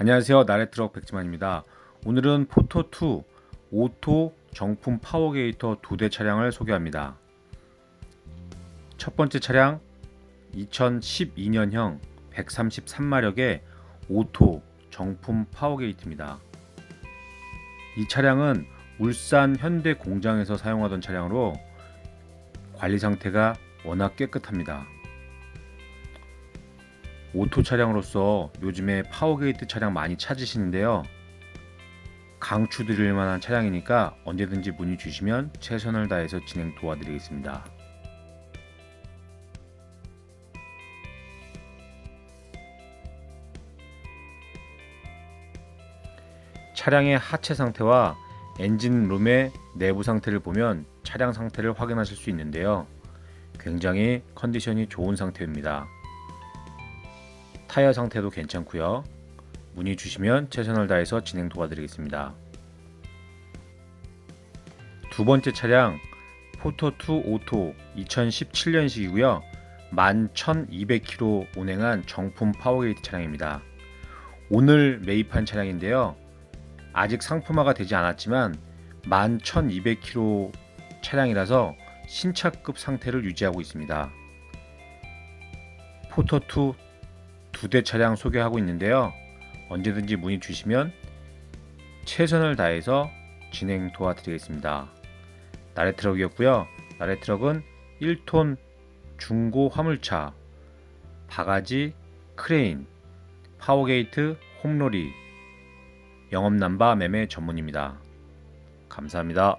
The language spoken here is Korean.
안녕하세요. 나래트럭 백지만입니다. 오늘은 포토2 오토 정품 파워게이터 두 대 차량을 소개합니다. 첫 번째 차량 2012년형 133마력의 오토 정품 파워게이트입니다. 이 차량은 울산 현대 공장에서 사용하던 차량으로 관리 상태가 워낙 깨끗합니다. 오토 차량으로서 요즘에 파워게이트 차량 많이 찾으시는데요. 강추 드릴 만한 차량이니까 언제든지 문의 주시면 최선을 다해서 진행 도와드리겠습니다. 차량의 하체 상태와 엔진룸의 내부 상태를 보면 차량 상태를 확인하실 수 있는데요. 굉장히 컨디션이 좋은 상태입니다. 타이어 상태도 괜찮고요. 문의 주시면 최선을 다해서 진행 도와드리겠습니다. 두 번째 차량 포토2 오토 2017년식이고요. 11,200km 운행한 정품 파워게이트 차량입니다. 오늘 매입한 차량인데요. 아직 상품화가 되지 않았지만 11,200km 차량이라서 신차급 상태를 유지하고 있습니다. 포토2 두 대 차량 소개하고 있는데요. 언제든지 문의 주시면 최선을 다해서 진행 도와드리겠습니다. 나래 트럭이었고요. 나래 트럭은 1톤 중고 화물차, 바가지, 크레인, 파워게이트, 홈로리, 영업남바 매매 전문입니다. 감사합니다.